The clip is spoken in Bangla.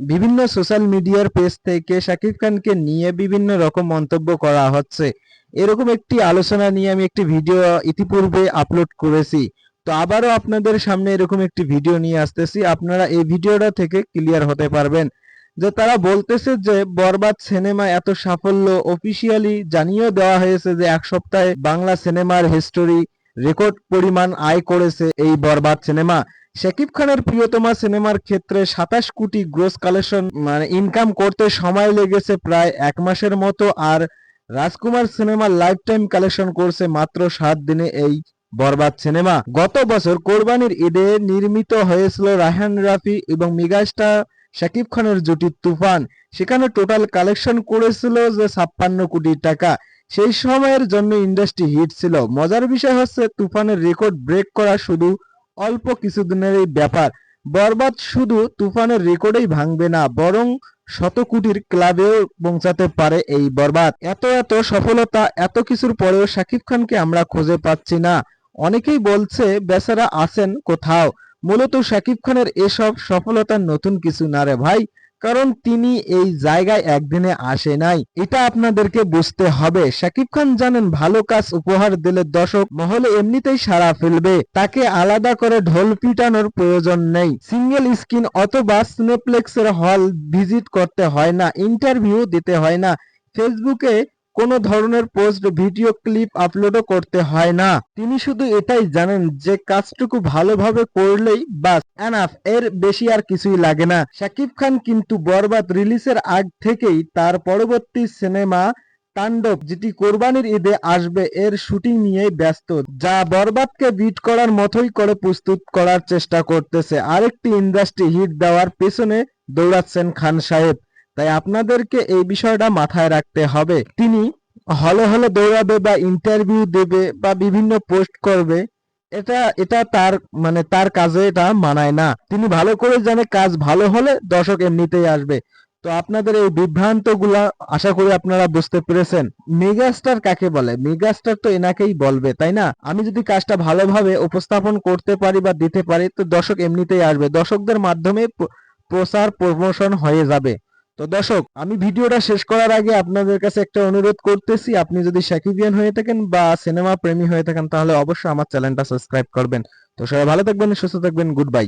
বিভিন্ন সোশ্যাল মিডিয়ার পেজ থেকে শাকিব খানকে নিয়ে বিভিন্ন রকম মন্তব্য করা হচ্ছে। এরকম একটি আলোচনা নিয়ে আমি একটি ভিডিও ইতিপূর্বে আপলোড করেছি। তো আবারও আপনাদের সামনে এরকম একটি ভিডিও নিয়ে আসতেছি। আপনারা এই ভিডিওটা থেকে ক্লিয়ার হতে পারবেন। যে তারা বলতেছে যে, বরবাদ সিনেমা এত সাফল্য অফিসিয়ালি জানিয়েও দেওয়া হয়েছে যে, এক সপ্তাহে বাংলা সিনেমার হিস্টোরি রেকর্ড পরিমাণ আয় করেছে এই বরবাদ সিনেমা শাকিব খানের প্রিয়তমা সিনেমার ক্ষেত্রে সাতাশ কোটি গ্রোস কালেকশন মানে ইনকাম করতে সময় লেগেছে প্রায় এক মাসের মতো, আর রাজকুমার সিনেমার লাইফ টাইম কালেকশন করছে মাত্র সাত দিনে এই বরবাদ সিনেমা। গত বছর কোরবানির ঈদে নির্মিত হয়েছিল রায়হান রাফি এবং মেগাস্টার শাকিব খানের জুটি তুফান। সেখানে টোটাল কালেকশন করেছিল যে ছাপ্পান্ন কোটি টাকা। সেই সময়ের জন্য ইন্ডাস্ট্রি হিট ছিল। মজার বিষয় হচ্ছে, তুফানের রেকর্ড ব্রেক করা শুধু অল্প কিছুদিনেরই ব্যাপার। বরবাদ শুধু তুফানের রেকর্ডেই ভাঙবে না, বরং শত কোটির ক্লাবেও পৌঁছাতে পারে এই বরবাদ। এত এত সফলতা, এত কিছুর পরেও শাকিব খানকে আমরা খুঁজে পাচ্ছি না। অনেকেই বলছে, বেচারা আছেন কোথাও? মূলত শাকিব খানের এসব সফলতার নতুন কিছু না রে ভাই। কারণ তিনি এই জায়গায় একদিনে আসে নাই। এটা আপনাদেরকে বুঝতে হবে। শাকিব খান জানেন, ভালো কাজ উপহার দিলে দর্শক মহলে এমনিতেই সারা ফেলবে। তাকে আলাদা করে ঢোল পিটানোর প্রয়োজন নেই। সিঙ্গেল স্ক্রিন অথবা সিনেপ্লেক্সের হল ভিজিট করতে হয় না, ইন্টারভিউ দিতে হয় না। ফেসবুকে কোনো ধরনের পোস্ট ভিডিও ক্লিপ আপলোডও করতে হয় না। তিনি শুধু এটাই জানেন যে কাজটুকু ভালোভাবে করলেই বাস এনাফ এর বেশি আর কিছুই লাগে না। শাকিব খান কিন্তু বরবাদ রিলিজের আগ থেকেই তার পরবর্তী সিনেমা তাণ্ডব, যেটি কোরবানির ঈদে আসবে, এর শুটিং নিয়েই ব্যস্ত। যা বরবাদকে বিট করার মতোই করে প্রস্তুত করার চেষ্টা করতেছে। আরেকটি ইন্ডাস্ট্রি হিট দেওয়ার পেছনে দৌড়াচ্ছেন খান সাহেব। তাই আপনাদেরকে এই বিষয়টা মাথায় রাখতে হবে। তিনি হলে হলে দৌড়াবে বা ইন্টারভিউ দেবে বা বিভিন্ন পোস্ট করবে, এটা এটা তার মানে তার কাজে এটা মানায় না। তিনি ভালো করে জানে কাজ ভালো হলে দর্শক এমনিতেই আসবে। তো আপনাদের এই বিভ্রান্তগুলা আশা করি আপনারা বুঝতে পেরেছেন। মেগাস্টার কাকে বলে? মেগাস্টার তো এনাকেই বলবে, তাই না? আমি যদি কাজটা ভালোভাবে উপস্থাপন করতে পারি বা দিতে পারি, তো দর্শক এমনিতেই আসবে। দর্শকদের মাধ্যমে প্রচার প্রমোশন হয়ে যাবে। তো দর্শক, আমি ভিডিওটা শেষ করার আগে আপনাদের কাছে একটা অনুরোধ করতেছি, আপনি যদি সাকিবিয়ান হয়ে থাকেন বা সিনেমা প্রেমী হয়ে থাকেন, তাহলে অবশ্যই আমার চ্যানেলটা সাবস্ক্রাইব করবেন। তো সবাই ভালো থাকবেন, সুস্থ থাকবেন, গুড বাই।